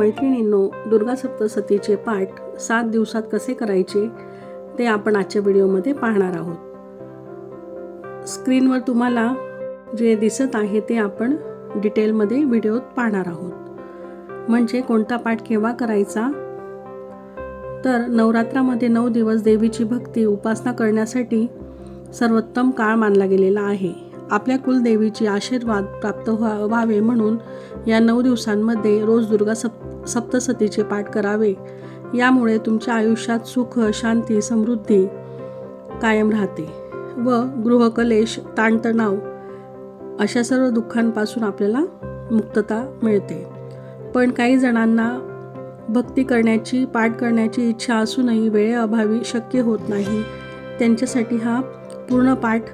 मैत्रिणींनो दुर्गा सप्तसतीचे पाठ सात दिवसात कसे करायचे ते आपण आजच्या व्हिडिओमध्ये पाहणार आहोत. स्क्रीनवर तुम्हाला जे दिसत आहे ते आपण डिटेलमध्ये व्हिडिओत पाहणार आहोत. म्हणजे कोणता पाठ केव्हा करायचा? तर नवरात्रामध्ये नऊ दिवस देवीची भक्ती उपासना करण्यासाठी सर्वोत्तम काळ मानला गेलेला आहे. आपल्या कुलदेवीची आशीर्वाद प्राप्त व्हा व्हावे म्हणून या नऊ दिवसांमध्ये रोज दुर्गा सप्त सप्तसतीचे पाठ करावे. यामुळे तुमच्या आयुष्यात सुख शांती समृद्धी कायम राहते. व गृहकलेश ताणतणाव अशा सर्व दुःखांपासून आपल्याला मुक्तता मिळते. पण काही जणांना भक्ती करण्याची पाठ करण्याची इच्छा असूनही वेळेअभावी शक्य होत नाही. त्यांच्यासाठी हा पूर्ण पाठ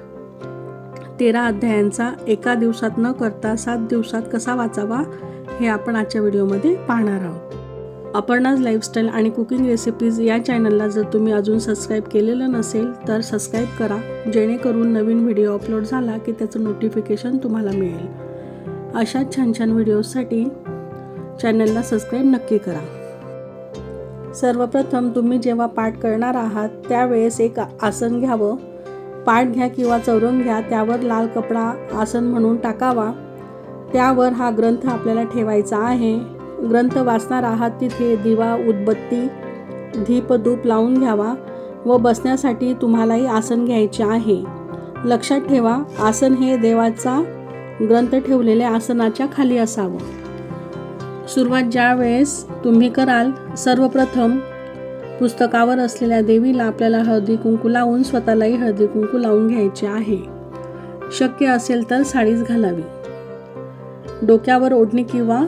तेरा अध्यायांचा एका दिवसात न करता सात दिवसात कसा वाचावा? हे आपण आजच्या व्हिडिओमध्ये पाहणार आहोत. अपर्णाज लाईफस्टाईल आणि कुकिंग रेसिपीज या चॅनलला जर तुम्ही अजून सबस्क्राईब केलेलं नसेल तर सबस्क्राईब करा जेणेकरून नवीन व्हिडिओ अपलोड झाला की त्याचं नोटिफिकेशन तुम्हाला मिळेल. अशाच छान छान व्हिडिओजसाठी चॅनलला सबस्क्राईब नक्की करा. सर्वप्रथम तुम्ही जेव्हा पाठ करणार आहात त्यावेळेस एक आसन घ्यावं. पाठ घ्या किंवा चौरंग घ्या त्यावर लाल कपडा आसन म्हणून टाकावा. त्यावर हा ग्रंथ आपल्याला ठेवायचा आहे. ग्रंथ वाचणार आहात तिथे दिवा उदबत्ती धीपधूप लावून घ्यावा व बसण्यासाठी तुम्हालाही आसन घ्यायचे आहे. लक्षात ठेवा आसन हे देवाचा ग्रंथ ठेवलेल्या आसनाच्या खाली असावं. सुरुवात ज्या वेळेस तुम्ही कराल सर्वप्रथम पुस्तकावर असलेल्या देवीला आपल्याला हळदी कुंकू लावून स्वतःलाही हळदी कुंकू लावून घ्यायचे आहे. शक्य असेल तर साडीच घालावी. डोक्यावर ओढणी किंवा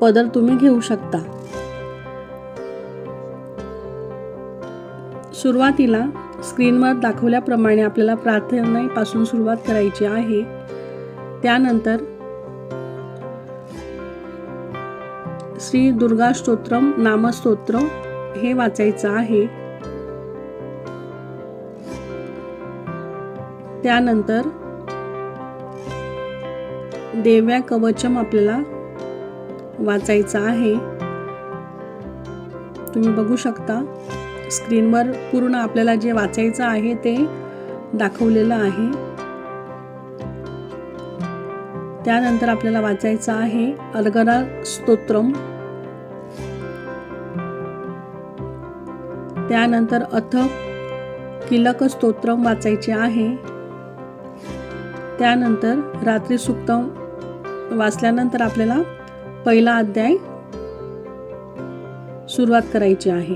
पदर तुम्ही घेऊ शकता. सुरुवातीला स्क्रीनवर दाखवल्याप्रमाणे आपल्याला प्रार्थनेपासून सुरुवात करायची आहे. त्यानंतर श्री दुर्गा स्तोत्रम नामस्तोत्र हे वाचायचं आहे. त्यानंतर देव्या कवचम आपल्याला वाचायचं आहे. तुम्ही बघू शकता स्क्रीनवर पूर्ण आपल्याला जे वाचायचं आहे ते दाखवलेलं आहे. त्यानंतर आपल्याला वाचायचं आहे अर्गरा स्तोत्रम. त्यानंतर अथ किलक स्तोत्रम वाचायचे आहे. त्यानंतर रात्री सुक्तम वाचल्यानंतर आपल्याला पहिला अध्याय सुरुवात करायची आहे.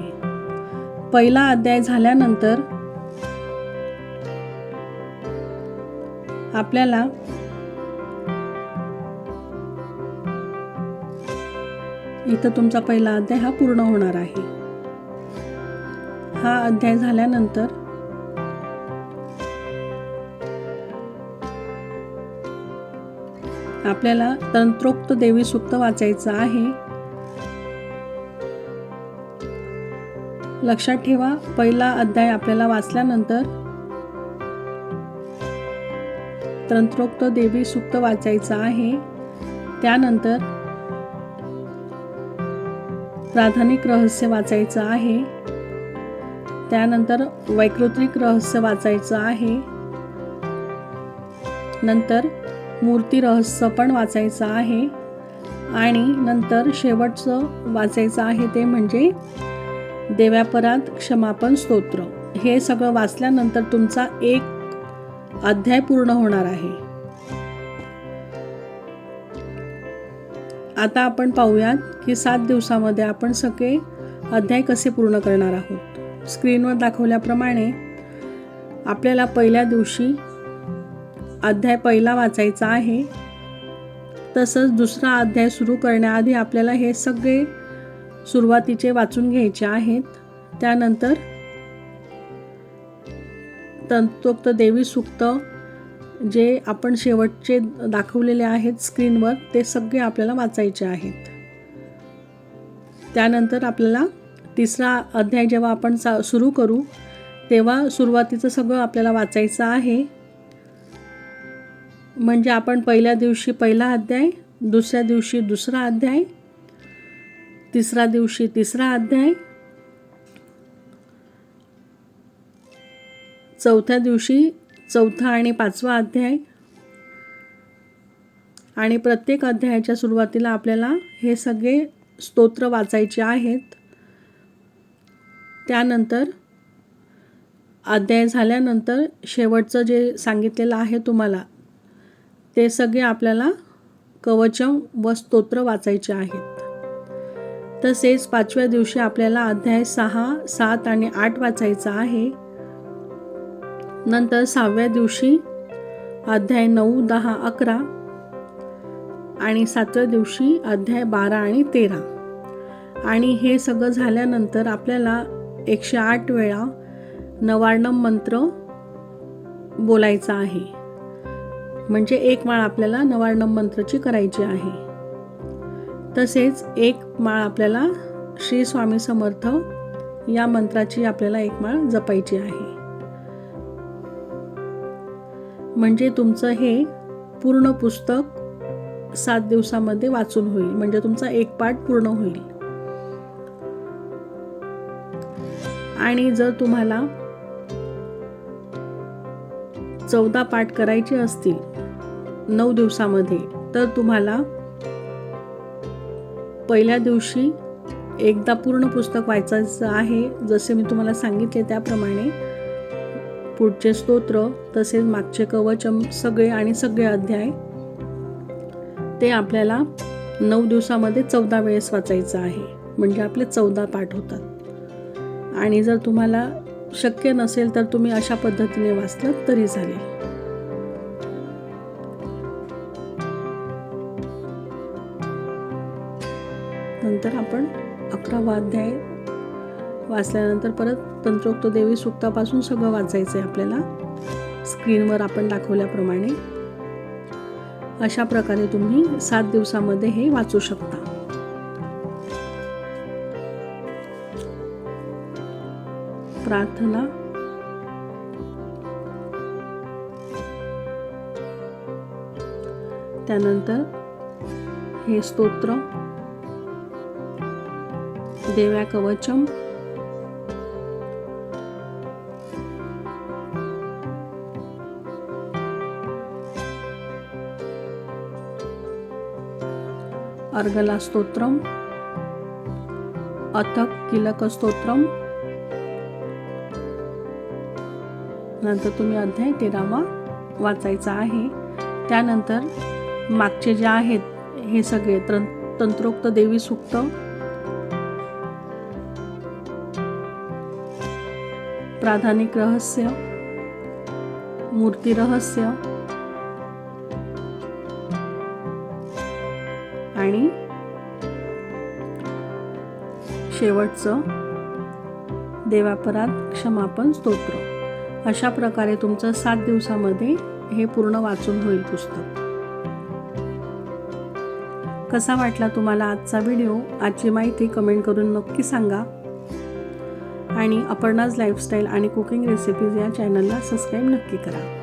पहिला अध्याय झाल्यानंतर आपल्याला इथं तुमचा पहिला अध्याय हा पूर्ण होणार आहे. हा अध्याय झाल्यानंतर आपल्याला तंत्रोक्त देवी सुक्त वाचायचं आहे. लक्षात ठेवा पहिला अध्याय आपल्याला वाचल्यानंतर तंत्रोक्त देवी सुक्त वाचायचं आहे. त्यानंतर प्राधानिक रहस्य वाचायचं आहे. त्यानंतर वैकृतिक रहस्य वाचायचं आहे. नंतर मूर्ती रहस्य पण वाचायचं आहे. आणि नंतर शेवटचं वाचायचं आहे ते म्हणजे देव्यापरात क्षमापन स्तोत्र. हे सगळं वाचल्यानंतर तुमचा एक अध्याय पूर्ण होणार आहे. आता आपण पाहूयात की सात दिवसामध्ये आपण सगळे अध्याय कसे पूर्ण करणार आहोत. स्क्रीनवर दाखवल्याप्रमाणे आपल्याला पहिल्या दिवशी अध्याय पहिला वाचायचा आहे. तसंच दुसरा अध्याय सुरू करण्याआधी आपल्याला हे सगळे सुरुवातीचे वाचून घ्यायचे आहेत. त्यानंतर तंतोक्त देवी सुक्त जे आपण शेवटचे दाखवलेले आहेत स्क्रीनवर ते सगळे आपल्याला वाचायचे आहेत. त्यानंतर आपल्याला तिसरा अध्याय जेव्हा आपण चा सुरू करू तेव्हा सुरुवातीचं सगळं आपल्याला वाचायचं आहे. म्हणजे आपण पहिल्या दिवशी पहिला अध्याय दुसऱ्या दिवशी दुसरा अध्याय तिसऱ्या दिवशी तिसरा अध्याय चौथ्या दिवशी चौथा आणि पाचवा अध्याय. आणि प्रत्येक अध्यायाच्या सुरुवातीला आपल्याला हे सगळे स्तोत्र वाचायचे आहेत. त्यानंतर अध्याय झाल्यानंतर शेवटचं जे सांगितलेलं आहे तुम्हाला ते सगळे आपल्याला कवचम व स्तोत्र वाचायचे आहेत. तसेच पाचव्या दिवशी आपल्याला अध्याय सहा सात आणि आठ वाचायचा आहे. नंतर सहाव्या दिवशी अध्याय नऊ दहा अकरा आणि सातव्या दिवशी अध्याय बारा आणि तेरा. आणि हे सगळं झाल्यानंतर आपल्याला एकशे आठ वेळा नवार्णम मंत्र बोलायचा आहे. म्हणजे एक माळ आपल्याला नवार्णम मंत्रची करायची आहे. तसेच एक माळ आपल्याला श्री स्वामी समर्थ या मंत्राची आपल्याला एक माळ जपायची आहे. म्हणजे तुमचं हे पूर्ण पुस्तक सात दिवसामध्ये वाचून होईल. म्हणजे तुमचा एक पाठ पूर्ण होईल. आणि जर तुम्हाला चौदा पाठ करायचे असतील नऊ दिवसामध्ये तर तुम्हाला पहिल्या दिवशी एकदा पूर्ण पुस्तक वाचायचं आहे जसे मी तुम्हाला सांगितले त्याप्रमाणे. पुढचे स्तोत्र तसेच मागचे कवचम सगळे आणि सगळे अध्याय. ते आपल्याला नऊ दिवसामध्ये चौदा वेळेस वाचायचं आहे म्हणजे आपले चौदा पाठ होतात. आणि जर तुम्हाला शक्य नसेल तर तुम्ही अशा पद्धतीने वाचलं तरी चालेल. नंतर आपण अकरा वाध्याय वाचल्यानंतर परत तंत्रोक्त देवी सुक्तापासून सगळं वाचायचं आहे आपल्याला. स्क्रीनवर आपण दाखवल्याप्रमाणे. अशा प्रकारे तुम्ही सात दिवसामध्ये हे वाचू शकता. प्रार्थना. त्यानंतर हे स्तोत्र. देव्या कवचम. अर्गला स्तोत्रम. अथक किलक स्तोत्रम. नंतर तुम्ही अध्याय तेरावा वाचायचा आहे. त्यानंतर मागचे जे आहेत हे सगळे तं तंत्रोक्त देवी सुक्त. प्राधानिक रहस्य मूर्ती रहस्य आणि शेवटचं देवापरात क्षमापन स्तोत्र. अशा प्रकारे तुमचं सात दिवसामध्ये हे पूर्ण वाचून होईल पुस्तक. कसा वाटला तुम्हाला आजचा व्हिडिओ? आजची माहिती कमेंट करून नक्की सांगा. आणि अपर्णाज लाईफस्टाईल आणि कुकिंग रेसिपीज या चॅनलला सबस्क्राईब नक्की करा.